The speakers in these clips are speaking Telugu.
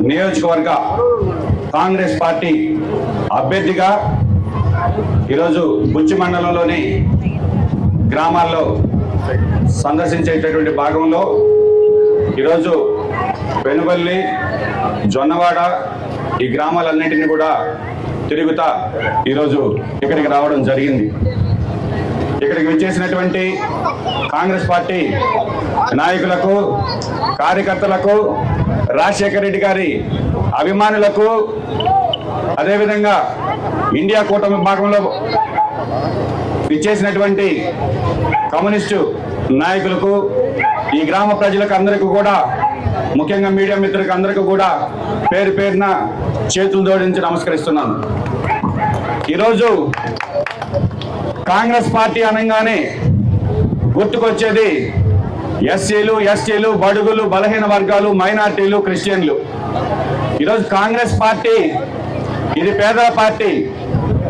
నియోజకవర్గ కాంగ్రెస్ పార్టీ అభ్యర్థిగా ఈరోజు బుచ్చి మండలంలోని గ్రామాల్లో సందర్శించేటటువంటి భాగంలో ఈరోజు పెనుబల్లి జొన్నవాడ ఈ గ్రామాలన్నింటినీ కూడా తిరుగుతా ఈరోజు ఇక్కడికి రావడం జరిగింది. ఇక్కడికి విచ్చేసినటువంటి కాంగ్రెస్ పార్టీ నాయకులకు కార్యకర్తలకు రాజశేఖర రెడ్డి గారి అభిమానులకు అదేవిధంగా ఇండియా కూటమి భాగంలో విచ్చేసినటువంటి కమ్యూనిస్టు నాయకులకు ఈ గ్రామ ప్రజలకు అందరికీ కూడా ముఖ్యంగా మీడియా మిత్రులకు అందరికీ కూడా పేరు పేరున చేతులు జోడించి నమస్కరిస్తున్నాను. ఈరోజు కాంగ్రెస్ పార్టీ అనగానే గుర్తుకొచ్చేది ఎస్సీలు ఎస్టీలు బడుగులు బలహీన వర్గాలు మైనార్టీలు క్రిస్టియన్లు. ఈరోజు కాంగ్రెస్ పార్టీ ఇది పేదల పార్టీ.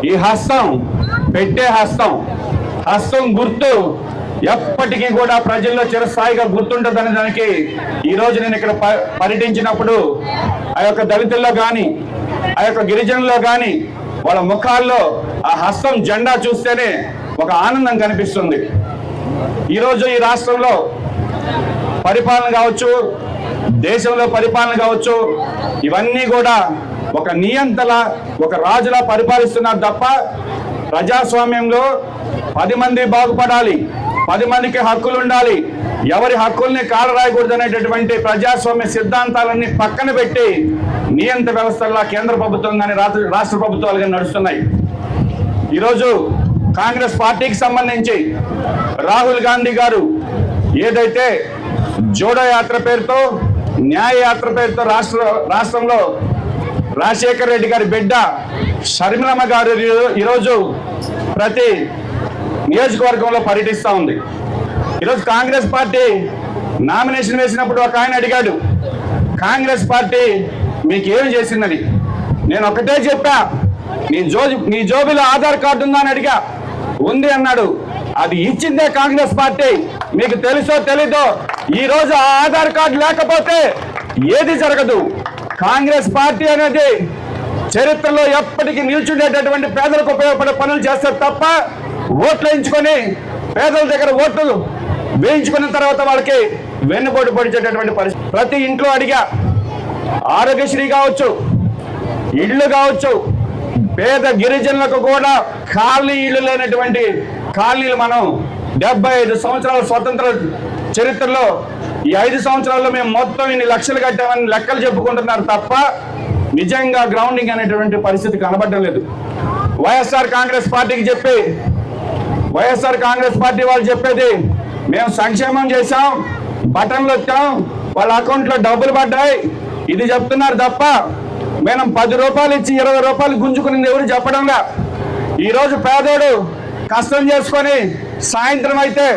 ఈ హస్తం పెట్టే హస్తం. హస్తం గుర్తు ఎప్పటికీ కూడా ప్రజల్లో చిరస్థాయిగా గుర్తుంటుందనే దానికి ఈ రోజు నేను ఇక్కడ ప- పర్యటించినప్పుడు ఆ యొక్క దళితుల్లో కానీ ఆ యొక్క గిరిజనుల్లో కానీ వాళ్ళ ముఖాల్లో ఆ హస్తం జెండా చూస్తేనే ఒక ఆనందం కనిపిస్తుంది. ఈరోజు ఈ రాష్ట్రంలో పరిపాలన కావచ్చు దేశంలో పరిపాలన కావచ్చు ఇవన్నీ కూడా ఒక నియంతల ఒక రాజులా పరిపాలిస్తున్నారు తప్ప ప్రజాస్వామ్యంలో పది మంది బాగుపడాలి పది మందికి హక్కులు ఉండాలి ఎవరి హక్కుల్ని కాలరాయకూడదు అనేటటువంటి ప్రజాస్వామ్య సిద్ధాంతాలన్నీ పక్కన పెట్టి నియంత్ర వ్యవస్థలా కేంద్ర ప్రభుత్వం కానీ రాష్ట్ర ప్రభుత్వాలు కానీ నడుస్తున్నాయి. ఈరోజు కాంగ్రెస్ పార్టీకి సంబంధించి రాహుల్ గాంధీ గారు ఏదైతే జోడో యాత్ర పేరుతో న్యాయ యాత్ర పేరుతో రాష్ట్ర రాష్ట్రంలో రాజశేఖర్ రెడ్డి గారి బిడ్డ షర్మిలమ్మ గారు ఈరోజు ప్రతి నియోజకవర్గంలో పర్యటిస్తూ ఉంది. ఈరోజు కాంగ్రెస్ పార్టీ నామినేషన్ వేసినప్పుడు ఒక ఆయన అడిగాడు కాంగ్రెస్ పార్టీ మీకు ఏం చేసిందని? నేను ఒకటే చెప్పా నీ జో నీ జోబిలో ఆధార్ కార్డు ఉందా? అని అడిగా. ఉంది అన్నాడు. అది ఇచ్చిందే కాంగ్రెస్ పార్టీ. మీకు తెలుసో తెలీదో ఈ రోజు ఆధార్ కార్డు లేకపోతే ఏది జరగదు. కాంగ్రెస్ పార్టీ అనేది చరిత్రలో ఎప్పటికీ నిల్చుండేటటువంటి పేదలకు ఉపయోగపడే పనులు చేస్తారు తప్ప ఓట్లు వేయించుకొని పేదల దగ్గర ఓట్లు వేయించుకున్న తర్వాత వాళ్ళకి వెన్నుపోటు పొడిచేటటువంటి పరిస్థితి. ప్రతి ఇంట్లో అడిగా ఆరోగ్యశ్రీ కావచ్చు ఇళ్ళు కావచ్చు పేద గిరిజనులకు కూడా ఖాళీ ఇళ్ళు లేనటువంటి ఖాళీలు మనం డెబ్బై ఐదు సంవత్సరాల స్వతంత్ర చరిత్రలో ఈ ఐదు సంవత్సరాల్లో మేము మొత్తం ఇన్ని లక్షలు కట్టామని లెక్కలు చెప్పుకుంటున్నారు తప్ప నిజంగా గ్రౌండింగ్ అనేటువంటి పరిస్థితి కనబడడం లేదు. వైఎస్ఆర్ కాంగ్రెస్ పార్టీకి చెప్పి వైఎస్ఆర్ కాంగ్రెస్ పార్టీ వాళ్ళు చెప్పేది మేము సంక్షేమం చేశాం బటన్లు వచ్చాం వాళ్ళ అకౌంట్లో డబ్బులు పడ్డాయి ఇది చెప్తున్నారు తప్ప మేము పది రూపాయలు ఇచ్చి ఇరవై రూపాయలు గుంజుకునేది ఎవరు చెప్పడంలా? ఈరోజు పేదోడు కష్టం చేసుకొని సాయంత్రం అయితే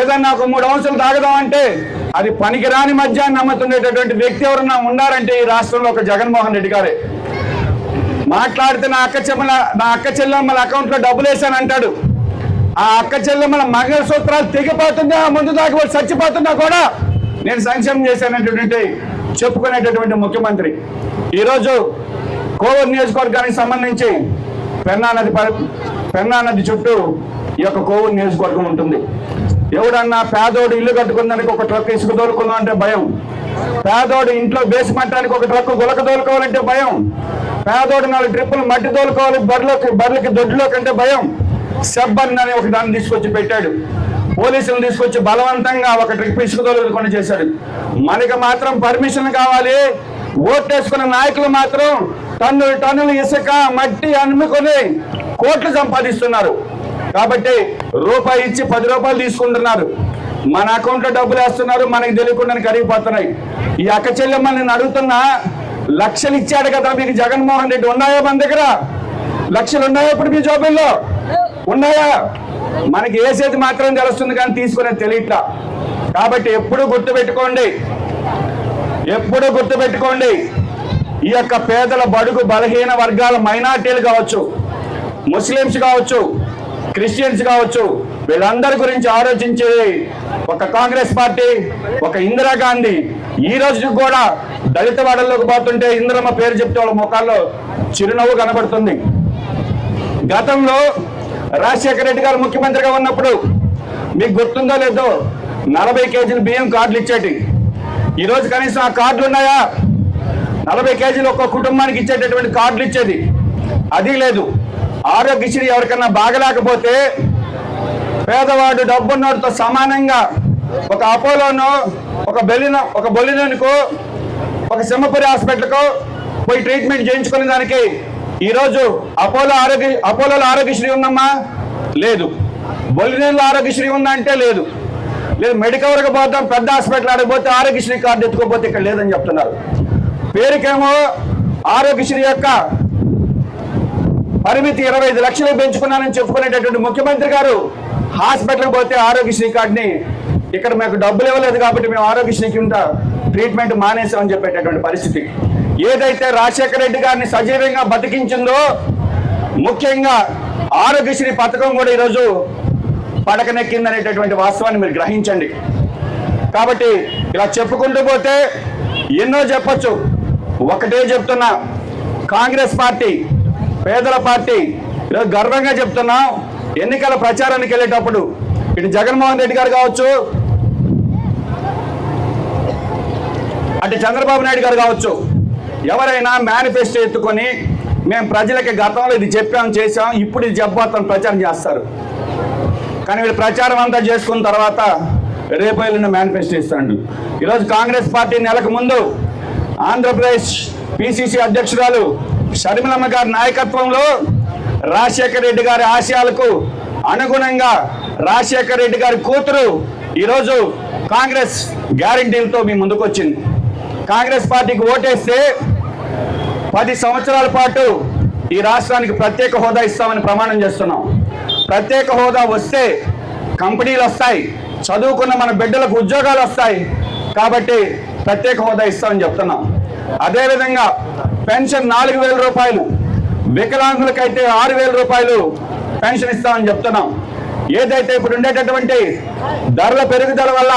ఏదన్నా ఒక మూడు అంశాలు తాగదామంటే అది పనికిరాని మద్యాన్ని నమ్ముతుండేటటువంటి వ్యక్తి ఎవరన్నా ఉన్నారంటే ఈ రాష్ట్రంలో ఒక జగన్మోహన్ రెడ్డి గారే. మాట్లాడితే నా అక్క చెల్లెమ్మల నా అక్క చెల్లెమ్మల అకౌంట్లో డబ్బులు వేసాను అంటాడు. ఆ అక్క చెల్లెమ్మల మంగళసూత్రాలు తెగిపోతుందా ముందు దాకా వాళ్ళు చచ్చిపోతున్నా కూడా నేను సంక్షేమం చేశానటువంటి చెప్పుకునేటటువంటి ముఖ్యమంత్రి. ఈరోజు కోవూరు నియోజకవర్గానికి సంబంధించి పెన్నా నది పెన్నా నది చుట్టూ ఈ యొక్క కోవూరు నియోజకవర్గం ఉంటుంది. ఎవడన్నా పేదోడు ఇల్లు కట్టుకుందానికి ఒక ట్రక్ ఇసుక తోలుకుందాం అంటే భయం. పేదోడు ఇంట్లో బేసి మట్టానికి ఒక ట్రక్ గులక దోలుకోవాలంటే భయం. పేదోడు నాలుగు ట్రిప్పులు మట్టి తోలుకోవాలి బర్రెలకు బర్రెలకి దొడ్లో కంటే భయం. సెబ్బన్ అని ఒక దాన్ని తీసుకొచ్చి పెట్టాడు. పోలీసులు తీసుకొచ్చి బలవంతంగా ఒక ట్రిప్ ఇసుక దోలుకొని చేశాడు. మనకి మాత్రం పర్మిషన్ కావాలి. ఓట్లేసుకున్న నాయకులు మాత్రం టన్నులు టన్నులు ఇసుక మట్టి అమ్ముకొని కోట్లు సంపాదిస్తున్నారు. కాబట్టి రూపాయి ఇచ్చి పది రూపాయలు తీసుకుంటున్నారు. మన అకౌంట్లో డబ్బులు వేస్తున్నారు మనకి తెలియకుండా కరిగిపోతున్నాయి. ఈ అక్క చెల్లెమ్మని నేను అడుగుతున్నా లక్షలు ఇచ్చాడు కదా మీకు జగన్మోహన్ రెడ్డి. ఉన్నాయా మన దగ్గర? లక్షలు ఉన్నాయా ఇప్పుడు మీ జోబుల్లో? ఉన్నాయా? మనకి వేసేది మాత్రం తెలుస్తుంది కానీ తీసుకునేది తెలియట్లా. కాబట్టి ఎప్పుడు గుర్తుపెట్టుకోండి ఎప్పుడు గుర్తుపెట్టుకోండి ఈ యొక్క పేదల బడుగు బలహీన వర్గాల మైనార్టీలు కావచ్చు. ముస్లిమ్స్ కావచ్చు క్రిస్టియన్స్ కావచ్చు వీళ్ళందరి గురించి ఆలోచించేది ఒక కాంగ్రెస్ పార్టీ ఒక ఇందిరాగాంధీ ఈ రోజు కూడా దళిత వాడల్లోకి పోతుంటే ఇందిరమ్మ పేరు చెప్తే వాళ్ళ ముఖాల్లో చిరునవ్వు కనబడుతుంది. గతంలో రాజశేఖర రెడ్డి గారు ముఖ్యమంత్రిగా ఉన్నప్పుడు మీకు గుర్తుందో లేదో నలభై కేజీలు బియ్యం కార్డులు ఇచ్చేటి. ఈరోజు కనీసం ఆ కార్డులు ఉన్నాయా? నలభై కేజీలు ఒక్క కుటుంబానికి ఇచ్చేటటువంటి కార్డులు ఇచ్చేది. అది లేదు. ఆరోగ్యశ్రీ ఎవరికన్నా బాగలేకపోతే పేదవాడు డబ్బున్నోడితో సమానంగా ఒక అపోలోను ఒక బెలిన ఒక బొలినోనికో ఒక సింహపురి హాస్పిటల్కు పోయి ట్రీట్మెంట్ చేయించుకునే దానికి ఈరోజు అపోలో ఆరోగ్య అపోలోలో ఆరోగ్యశ్రీ ఉందమ్మా? లేదు. బొలినేలో ఆరోగ్యశ్రీ ఉందంటే లేదు. లేదు మెడికల్ వరకు పోతాం పెద్ద హాస్పిటల్ ఆడకపోతే ఆరోగ్యశ్రీ కార్డు ఎత్తుకోపోతే ఇక్కడ లేదని చెప్తున్నారు. పేరుకేమో ఆరోగ్యశ్రీ యొక్క పరిమితి ఇరవై ఐదు లక్షలు పెంచుకున్నానని చెప్పుకునేటటువంటి ముఖ్యమంత్రి గారు హాస్పిటల్కి పోతే ఆరోగ్యశ్రీ కార్డుని ఇక్కడ మాకు డబ్బులు ఇవ్వలేదు కాబట్టి మేము ఆరోగ్యశ్రీ కింద ట్రీట్మెంట్ మానేసామని చెప్పేటటువంటి పరిస్థితి. ఏదైతే రాజశేఖర రెడ్డి గారిని సజీవంగా బతికించిందో ముఖ్యంగా ఆరోగ్యశ్రీ పథకం కూడా ఈరోజు పడకనెక్కిందనేటటువంటి వాస్తవాన్ని మీరు గ్రహించండి. కాబట్టి ఇలా చెప్పుకుంటూ పోతే ఎన్నో చెప్పచ్చు. ఒకటే చెప్తున్నా కాంగ్రెస్ పార్టీ పేదల పార్టీ. ఈరోజు గర్వంగా చెప్తున్నాం ఎన్నికల ప్రచారానికి వెళ్ళేటప్పుడు ఇటు జగన్మోహన్ రెడ్డి గారు కావచ్చు అటు చంద్రబాబు నాయుడు గారు కావచ్చు ఎవరైనా మేనిఫెస్టో ఎత్తుకొని మేము ప్రజలకి గతంలో ఇది చెప్పాం చేసాం ఇప్పుడు ఇది చెప్పబోతాం ప్రచారం చేస్తారు. కానీ వీళ్ళు ప్రచారం అంతా చేసుకున్న తర్వాత రేపు వెళ్ళిన మేనిఫెస్టో ఇస్తాడు. ఈరోజు కాంగ్రెస్ పార్టీ నెలకు ముందు ఆంధ్రప్రదేశ్ పిసిసి అధ్యక్షురాలు షర్మిలమ్మ గారి నాయకత్వంలో రాజశేఖర రెడ్డి గారి ఆశయాలకు అనుగుణంగా రాజశేఖర రెడ్డి గారి కూతురు ఈరోజు కాంగ్రెస్ గ్యారంటీలతో మీ ముందుకొచ్చింది కాంగ్రెస్ పార్టీకి ఓటేస్తే పది సంవత్సరాల పాటు ఈ రాష్ట్రానికి ప్రత్యేక హోదా ఇస్తామని ప్రమాణం చేస్తున్నాం. ప్రత్యేక హోదా వస్తే కంపెనీలు వస్తాయి చదువుకున్న మన బిడ్డలకు ఉద్యోగాలు వస్తాయి కాబట్టి ప్రత్యేక హోదా ఇస్తామని చెప్తున్నాం. అదేవిధంగా పెన్షన్ నాలుగు వేల రూపాయలు వికలాంగులకైతే ఆరు వేల రూపాయలు పెన్షన్ ఇస్తామని చెప్తున్నాం. ఏదైతే ఇప్పుడు ఉండేటటువంటి ధరల పెరుగుదల వల్ల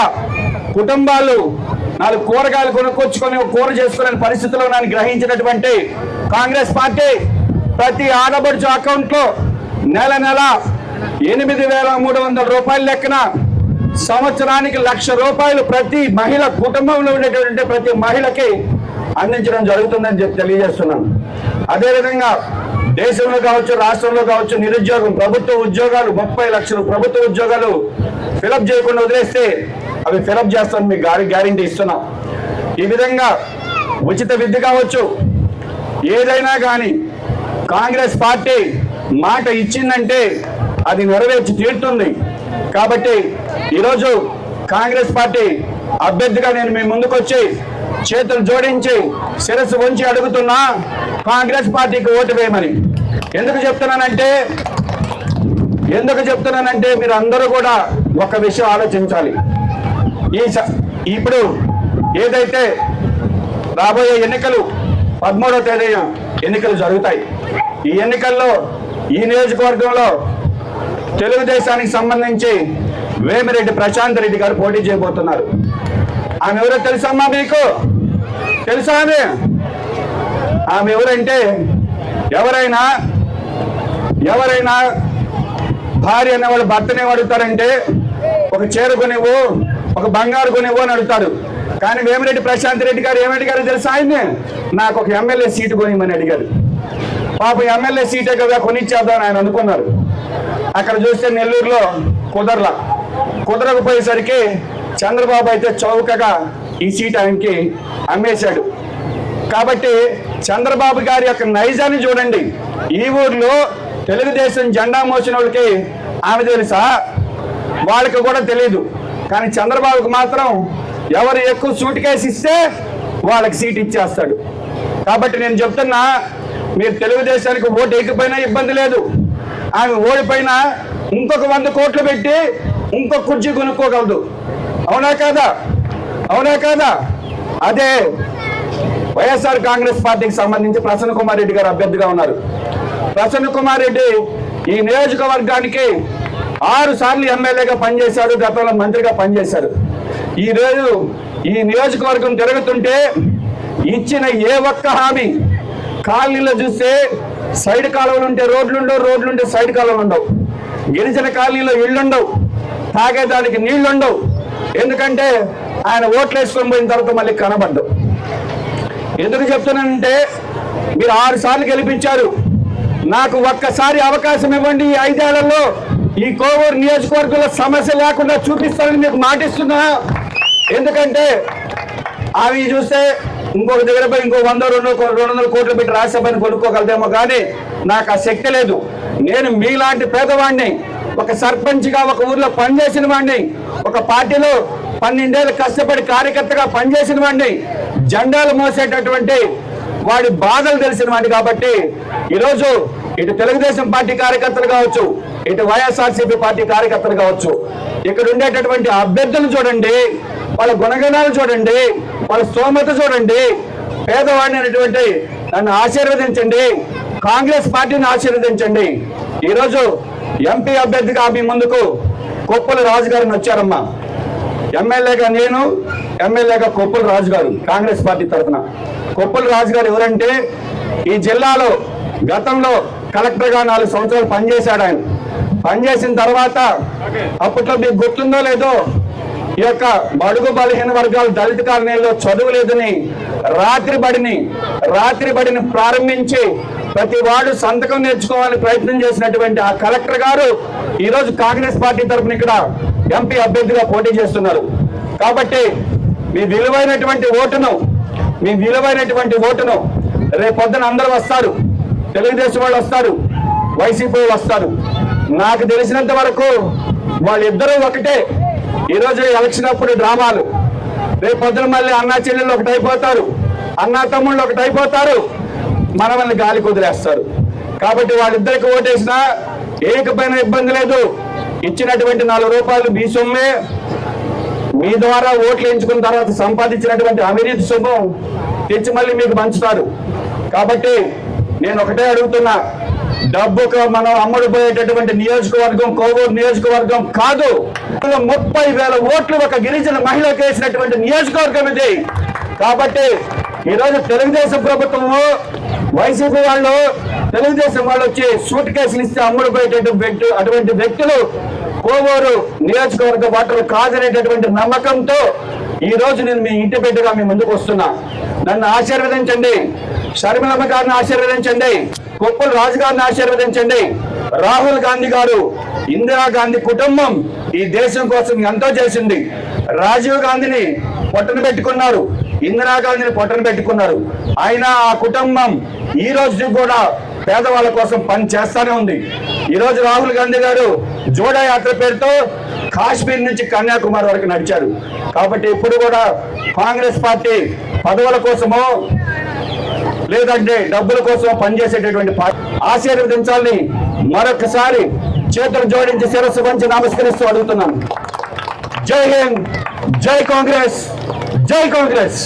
కుటుంబాలు నాలుగు కూరగాయలు కొనుక్కొచ్చుకొని కూర చేసుకునే పరిస్థితిలో నన్ను గ్రహించినటువంటి కాంగ్రెస్ పార్టీ ప్రతి ఆడబడుచు అకౌంట్లో నెల నెల ఎనిమిది వేల మూడు వందల రూపాయల లెక్కన సంవత్సరానికి లక్ష రూపాయలు ప్రతి మహిళ కుటుంబంలో ఉండేటటువంటి ప్రతి మహిళకి అందించడం జరుగుతుందని చెప్పి తెలియజేస్తున్నాను. అదేవిధంగా దేశంలో కావచ్చు రాష్ట్రంలో కావచ్చు నిరుద్యోగం ప్రభుత్వ ఉద్యోగాలు ముప్పై లక్షలు ప్రభుత్వ ఉద్యోగాలు ఫిలప్ చేయకుండా వదిలేస్తే అవి ఫిలప్ చేస్తాను మీకు గారి గ్యారంటీ ఇస్తున్నాం. ఈ విధంగా ఉచిత విద్య కావచ్చు ఏదైనా కానీ కాంగ్రెస్ పార్టీ మాట ఇచ్చిందంటే అది నెరవేర్చి తీరుతుంది. కాబట్టి ఈరోజు కాంగ్రెస్ పార్టీ అభ్యర్థిగా నేను మీ ముందుకు వచ్చి చేతులు జోడించి శిరస్సు ఉంచి అడుగుతున్నా కాంగ్రెస్ పార్టీకి ఓటు వేయమని. ఎందుకు చెప్తున్నానంటే ఎందుకు చెప్తున్నానంటే మీరు అందరూ కూడా ఒక విషయం ఆలోచించాలి. ఈ స- ఇప్పుడు ఏదైతే రాబోయే ఎన్నికలు పదమూడవ తేదీన ఎన్నికలు జరుగుతాయి. ఈ ఎన్నికల్లో ఈ నియోజకవర్గంలో తెలుగుదేశానికి సంబంధించి వేమిరెడ్డి ప్రశాంత్ రెడ్డి గారు పోటీ చేయబోతున్నారు. ఆమె ఎవరో తెలుసమ్మా మీకు? తెలుసా ఆమె ఆమె ఎవరంటే ఎవరైనా ఎవరైనా భార్య అనేవాడు భర్తనే అడుగుతారంటే ఒక చీర కొనివ్వు ఒక బంగారు కొనివ్వు అని అడుగుతాడు. కానీ వేమిరెడ్డి ప్రశాంత్ రెడ్డి గారు ఏమి అడిగారు తెలుసా ఆయన్ని? నాకు ఒక ఎమ్మెల్యే సీటు కొనిమని అడిగారు. పాప ఎమ్మెల్యే సీటే కదా కొనిచ్చేద్దామని ఆయన అనుకున్నారు అక్కడ చూస్తే నెల్లూరులో కుదరలా. కుదరకపోయేసరికి చంద్రబాబు అయితే చౌకగా ఈ సీట్ ఆయనకి అమ్మేశాడు. కాబట్టి చంద్రబాబు గారి యొక్క నైజాన్ని చూడండి. ఈ ఊర్లో తెలుగుదేశం జెండా మోసిన వాళ్ళకి ఆమె తెలుసా? వాళ్ళకి కూడా తెలియదు కానీ చంద్రబాబుకి మాత్రం ఎవరు ఎక్కువ సూట్ కేసు ఇస్తే వాళ్ళకి సీట్ ఇచ్చేస్తాడు. కాబట్టి నేను చెప్తున్నా మీరు తెలుగుదేశానికి ఓటు ఎక్కిపోయినా ఇబ్బంది లేదు. ఆమె ఓడిపోయినా ఇంకొక వంద కోట్లు పెట్టి ఇంకొక కుర్చీ కొనుక్కోగలదు. అవునా కాదా? అవునా కాదా? అదే వైఎస్ఆర్ కాంగ్రెస్ పార్టీకి సంబంధించి ప్రసన్న కుమార్ రెడ్డి గారు అభ్యర్థిగా ఉన్నారు. ప్రసన్న కుమార్ రెడ్డి ఈ నియోజకవర్గానికి ఆరు సార్లు ఎమ్మెల్యేగా పనిచేశారు గతంలో మంత్రిగా పనిచేశారు. ఈ రోజు ఈ నియోజకవర్గం తిరుగుతుంటే ఇచ్చిన ఏ ఒక్క హామీ కాలనీలో చూస్తే సైడ్ కాలువలు ఉంటే రోడ్లు ఉండవు రోడ్లు ఉంటే సైడ్ కాలువలు ఉండవు. గిరిజన కాలనీలో ఇళ్ళుండవు తాగేదానికి నీళ్ళుండవు ఎందుకంటే ఆయన ఓట్లు వేసుకొని పోయిన తర్వాత మళ్ళీ కనబడ్డు. ఎందుకు చెప్తున్నానంటే మీరు ఆరు సార్లు గెలిపించారు. నాకు ఒక్కసారి అవకాశం ఇవ్వండి ఈ ఐదేళ్ళలో. ఈ కోవూరు నియోజకవర్గంలో సమస్య లేకుండా చూపిస్తానని మీకు మాటిస్తున్నా. ఎందుకంటే అవి చూస్తే ఇంకొక దగ్గర పోయి ఇంకో వంద రెండు రెండు వందల కోట్లు పెట్టి రాజ్యసభని కొనుక్కోగలదేమో కానీ నాకు ఆ శక్తి లేదు. నేను మీలాంటి పేదవాడిని ఒక సర్పంచ్గా ఒక ఊర్లో పనిచేసిన వాడిని ఒక పార్టీలో పన్నెండేళ్ళు కష్టపడి కార్యకర్తగా పనిచేసిన వాడిని జెండాలు మోసేటటువంటి వాడి బాధలు తెలిసిన వాడిని కాబట్టి ఈరోజు ఇటు తెలుగుదేశం పార్టీ కార్యకర్తలు కావచ్చు ఇటు వైఎస్ఆర్సీపీ పార్టీ కార్యకర్తలు కావచ్చు ఇక్కడ ఉండేటటువంటి అభ్యర్థులు చూడండి వాళ్ళ గుణగణాలు చూడండి వాళ్ళ స్తోమత చూడండి పేదవాడిని అనేటువంటి నన్ను ఆశీర్వదించండి కాంగ్రెస్ పార్టీని ఆశీర్వదించండి. ఈరోజు ఎంపీ అభ్యర్థిగా మీ ముందుకు కొప్పుల రాజు గారిని వచ్చారమ్మా ఎమ్మెల్యేగా నేను ఎమ్మెల్యేగా కొప్పుల రాజు గారు కాంగ్రెస్ పార్టీ తరఫున. కొప్పుల రాజు గారు ఎవరంటే ఈ జిల్లాలో గతంలో కలెక్టర్గా నాలుగు సంవత్సరాలు పనిచేశాడు ఆయన. పనిచేసిన తర్వాత అప్పట్లో మీకు గుర్తుందో లేదో ఈ యొక్క బడుగు బలహీన వర్గాలు దళిత కాలనీలో చదువు లేదని రాత్రి బడిని రాత్రి బడిని ప్రారంభించి ప్రతి వాడు సంతకం నేర్చుకోవాలని ప్రయత్నం చేసినటువంటి ఆ కలెక్టర్ గారు ఈరోజు కాంగ్రెస్ పార్టీ తరఫున ఇక్కడ ఎంపీ అభ్యర్థిగా పోటీ చేస్తున్నారు. కాబట్టి మీ విలువైనటువంటి ఓటును మీ విలువైనటువంటి ఓటును రేపొద్దున అందరూ వస్తారు. తెలుగుదేశం వాళ్ళు వస్తారు. వైసీపీ వాళ్ళు వస్తారు. నాకు తెలిసినంత వరకు వాళ్ళిద్దరూ ఒకటే. ఈరోజు ఎలక్షన్ అప్పుడు డ్రామాలు. రేపు పొద్దున మళ్ళీ అన్నా చెల్లెళ్ళు ఒకటి అయిపోతారు అన్నా తమ్ముళ్ళు ఒకటి అయిపోతారు మనల్ని గాలి కుదిలేస్తారు కాబట్టి వాళ్ళిద్దరికి ఓటేసినా ఏకపోయిన ఇబ్బంది లేదు. ఇచ్చినటువంటి నాలుగు రూపాయలు మీ సొమ్మే. మీ ద్వారా ఓట్లు ఎంచుకున్న తర్వాత సంపాదించినటువంటి అవినీతి సొమ్ము తెచ్చి మళ్ళీ మీకు పంచుతారు. కాబట్టి నేను ఒకటే అడుగుతున్నా డబ్బుకు మనం అమ్ముడుపోయేటటువంటి నియోజకవర్గం కోవూరు నియోజకవర్గం కాదు. ముప్పై వేల ఓట్లు ఒక గిరిజన మహిళకు వేసినటువంటి నియోజకవర్గం ఇది. కాబట్టి ఈరోజు తెలుగుదేశం ప్రభుత్వము వైసీపీ వాళ్ళు తెలుగుదేశం వాళ్ళు వచ్చి సూట్ కేసులు ఇస్తే అమ్ముడుపోయేటటువంటి అటువంటి వ్యక్తులు కోవూరు నియోజకవర్గ ఓటర్లు కాదనేటటువంటి నమ్మకంతో ఈ రోజు నేను మీ ఇంటి బిడ్డగా మీ ముందుకు వస్తున్నా. నన్ను ఆశీర్వదించండి. షర్మిలమ్మ గారిని ఆశీర్వదించండి. కొప్పుల రాజు గారిని ఆశీర్వదించండి. రాహుల్ గాంధీ గారు ఇందిరా గాంధీ కుటుంబం ఈ దేశం కోసం ఎంతో చేసింది. రాజీవ్ గాంధీని పొట్టన పెట్టుకున్నారు. ఇందిరాగాంధీని పొట్టను పెట్టుకున్నారు. అయినా ఆ కుటుంబం ఈ రోజు కూడా పేదవాళ్ళ కోసం పని చేస్తానే ఉంది. ఈ రోజు రాహుల్ గాంధీ గారు జోడా యాత్ర పేరుతో కాశ్మీర్ నుంచి కన్యాకుమారి వరకు నడిచారు. కాబట్టి ఇప్పుడు కూడా కాంగ్రెస్ పార్టీ పదవుల కోసమో లేదంటే డబ్బుల కోసం పనిచేసేటటువంటి పార్టీ ఆశీర్వదించాలని మరొకసారి చేతులు జోడించి శిరస్సు వంచి నమస్కరిస్తూ అడుగుతున్నాను. జై హింద్ జై కాంగ్రెస్ జై కాంగ్రెస్.